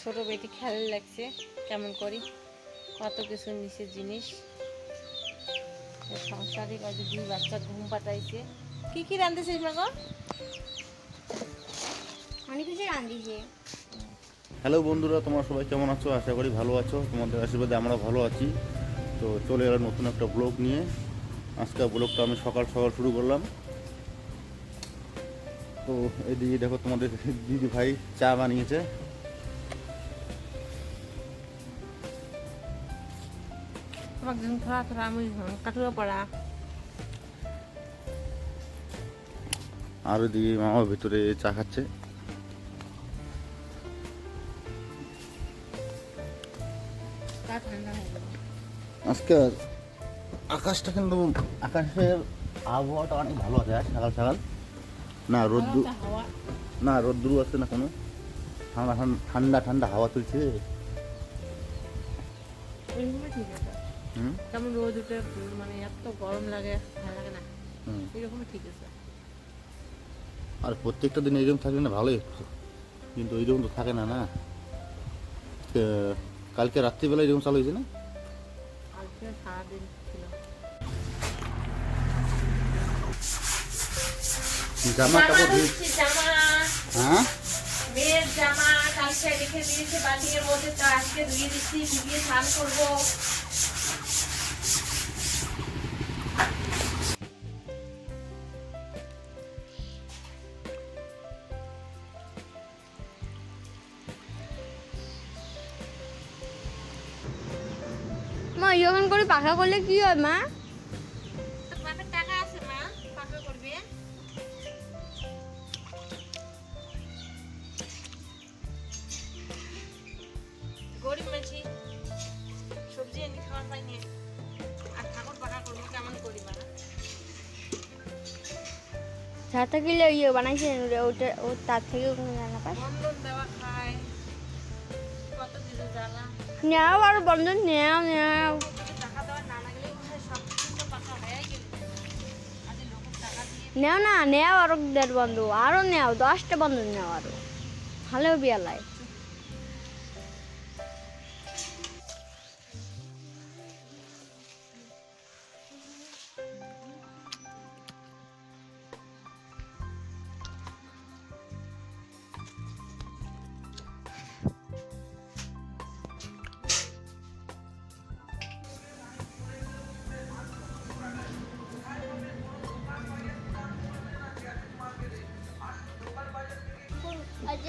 ছোট বেটি খেয়াল লাগছে কেমন করি। কত কিছু নিচে জিনিস। সংসারে কাজে দুই বাচ্চা ঘুম পাতাইছে। কি কি রাঁধতেছিস মা গো অনেক কিছু রাঁধিছে হ্যালো বন্ধুরা তোমরা সবাই কেমন আছো? আশা করি ভালো আছো। তোমাদের আশীর্বাদে আমরা ভালো আছি। তো চলে এলাম নতুন একটা ব্লগ নিয়ে। আজকে ব্লগটা আমি সকাল সকাল শুরু করলাম। তো এদিকে দেখো তোমাদের দিদি ভাই চা বানিয়েছে। আমাকে যখন থোড়া থোড়া আমি কাটুয়া পড়া আর ওইদিকে মামা ভেতরে চা খাচ্ছে আজকে আকাশটা কিন্তু আকাশের আবহাওয়াটা অনেক ভালো আছে সকাল সকাল না রোদ্দু হাওয়া- হাওয়া না রোদ্দুরু আছে না কোনো ঠান্ডা ঠান্ডা- ঠান্ডা ঠান্ডা হাওয়া তুলছে ঠিক আছে হুম? তেমন রোদ উঠে মানে এত গরম লাগে ভালো লাগে না। হুম। এরকমই ঠিক আছে। আর প্রত্যেকটা দিন এরকম থাকলে না ভালোই হতো। কিন্তু এইরকম তো থাকে না না? কালকে রাত্রিবেলা এরকম চালু হয়েছে না? আজকে সারাদিন ছিল। জামা কাপড় ধুচ্ছি, জামা। হ্যাঁ? মেয়ের জামা কালকে রেখে দিয়েছে বাটির মধ্যে তো আজকে ধুয়ে দিচ্ছি ধুয়ে স্নান করব। যখন করে পাখা করলে কি হয় মা? তোর বাপের টাকা আছে মা পাকা করবে। গরিব মাছি সবজি এনে খাওয়ার পাইনি আর ঠাকুর পাকা করব কেমন করি মা? ছাতা কিলে ইয়ে বানাইছে ওটা ও তার থেকে কোনো জানা পাস? গেল আর বন্ধু, নেও নেও। নেও না, নেও আরও দেড় বন্ধু, আরও নেও, দশটা বন্ধু নেও আরও। ভালো বিয়ালায়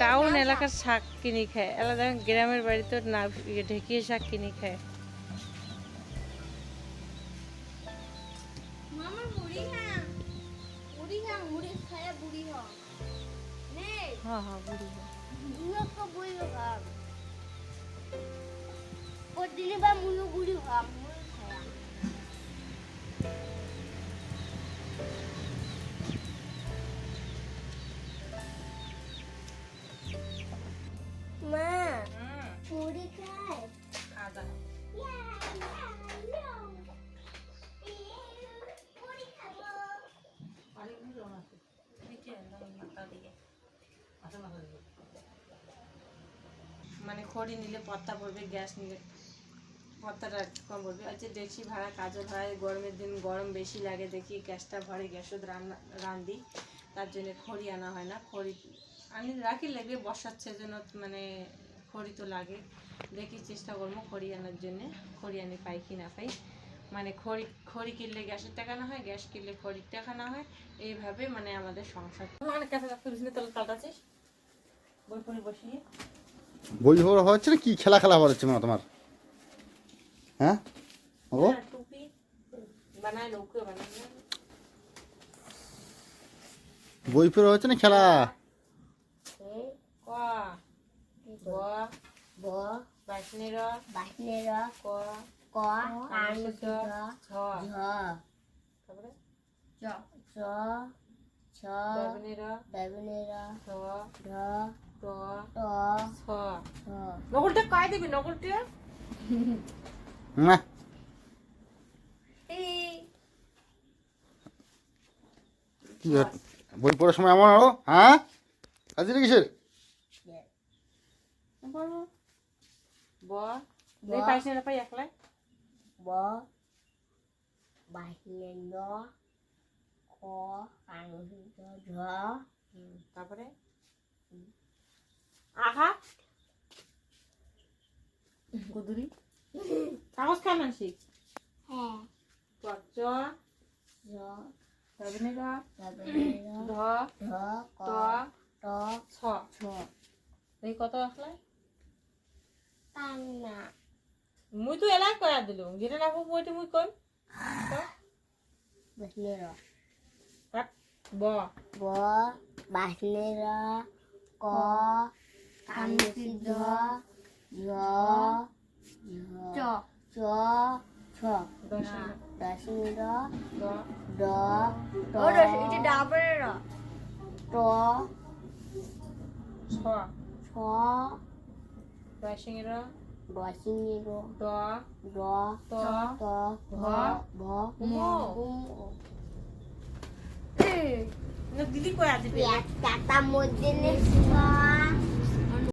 টাউন এলাকার শাক কিনে খায়। আলাদা গ্রামের বাড়িতে না ঢেকিয়ে শাক কিনে খায়। হ্যাঁ হ্যাঁ বুড়ি হয়। বুড়ো বা মুড়ি বুড়ি খা মানে খড়ি নিলে পত্তা পড়বে গ্যাস নিলে পত্তাটা কম পড়বে আচ্ছা দেখছি ভাড়া কাজও হয়, গরমের দিন গরম বেশি লাগে, দেখি গ্যাসটা ভরে গ্যাসও রান্না, রান্ধি, তার জন্য খড়ি আনা হয় না। খড়ি, আমি রাখি, লেগে বসার জন্য মানে খড়ি তো লাগে। দেখি চেষ্টা করব খড়ি আনার জন্যে, খড়ি আনি পাই কি না পাই। মানে খড়ি খড়ি কিনলে গ্যাসের টাকা না হয়, গ্যাস কিনলে খড়ির টাকা না হয়। এইভাবে মানে আমাদের সংসার। অনেক কাছে বই পড়ে বসিয়ে। বই হচ্ছে না? কি খেলা খেলা হচ্ছে মা তোমার? হ্যাঁ? ও? হ্যাঁ, টুপি বানায় নৌকো বানায়। না? বই ফেরা হচ্ছে না খেলা? ক ব ব বাসনের বাসনের ক ক কানুস ছ ঝ। তারপরে? চ চ ছ বেগুনের বেগুনের ছ ঢ ট ট ছ ছ। নকলটা কয় দিবি নকলটা? না। কি হচ্ছে? বই পড়ার সময় এমন আরও হ্যাঁ? কাজে কিসের? ব। দেই পাইছ না পাই একলাই? ব। বাহিরে ন ক ঝ। তারপরে? আহা। গুদুরি কাগজ খান আনছি হ্যাঁ। চ ঝ তারপরে গ ধ ক ত ট ছ। ছ। এই কত একলাই কান্না মুই তো এলাই কয়া দিলু যেটা না মই তো মুই কই বাহিরে র ব। ব র ক কানুহিত ঝ ঝ চ ছ দশ দশমি র ড ট এটা ডাবরে র ট ছ ছ দশিংর দশমি র দ ড ত ত ভ ভ ম। দিদি কয়া দিবে একটা মধ্যে নেই